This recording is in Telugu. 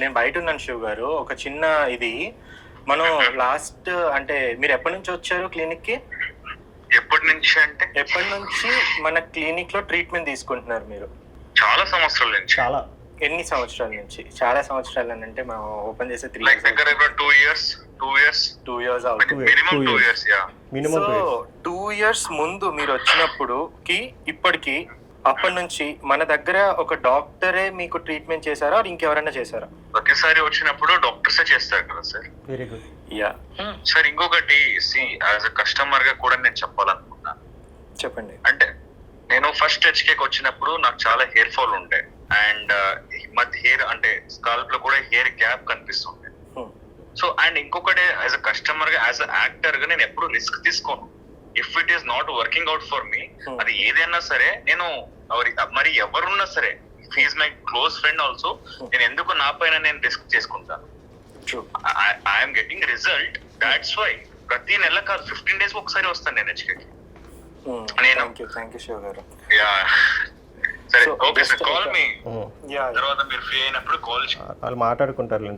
నేను బయట ఉన్నాను శివ్ గారు. ఒక చిన్న ఇది. మనం లాస్ట్ అంటే మీరు ఎప్పటి నుంచి వచ్చారు క్లినిక్కి ఎప్పటి నుంచి అంటే? ఎప్పటి నుంచి మన క్లినిక్లో ట్రీట్మెంట్ తీసుకుంటున్నారు మీరు? చాలా సంవత్సరాల నుంచి. చాలా. ఎన్ని సంవత్సరాల నుంచి? చాలా సంవత్సరాలు అని అంటే మనం ఓపెన్ చేసే త్రీ లైక్ దగ్గర దగ్గర two years two years two years minimum two. Years yeah minimum so two years ముందు మీరు వచ్చినప్పుడు కి ఇప్పటికి అప్పటి నుంచి మన దగ్గర ఒక డాక్టరే మీకు ట్రీట్మెంట్ చేశారా? ఇంకెవరైనా చేశారా? ప్రతిసారి వచ్చినప్పుడు డాక్టర్సే చేస్తారు కదా sir. Very good yeah sir ఇంకొకటి సి యాజ్ అ కస్టమర్గా కూడా నేను చెప్పాలనుకున్నా. చెప్పండి. అంటే నేను ఫస్ట్ హెచ్కేకి వచ్చినప్పుడు నాకు చాలా హెయిర్ ఫాల్ ఉండే. అండ్ మధ్య హెయిర్ అంటే స్కాల్ప్లో కూడా హెయిర్ గ్యాప్ కనిపిస్తుండే. Hmm. సో అండ్ ఇంకొకటి యాజ్ అ కస్టమర్గా యాజ్ అ యాక్టర్గా నేను ఎప్పుడు రిస్క్ తీసుకోను. If it is not working out for me Hmm. అది ఏదైనా సరే నేను ఎవరి- మరి ఎవరున్నా సరే is my close friend also నేను ఎందుకు నా పైన నేను రిస్క్ చేసుకుంటాను? I'm getting result that's why ప్రతి నెల కాదు ఫిఫ్టీన్ డేస్ ఒకసారి వస్తాను నేను హెచ్కేకి నేను- థ్యాంక్ యూ యూ శివ గారు. యా సరే ఓకే సార్ కాల్ మీ తర్వాత మీరు ఫ్రీ అయినప్పుడు కాల్ వాళ్ళు మాట్లాడుకుంటారు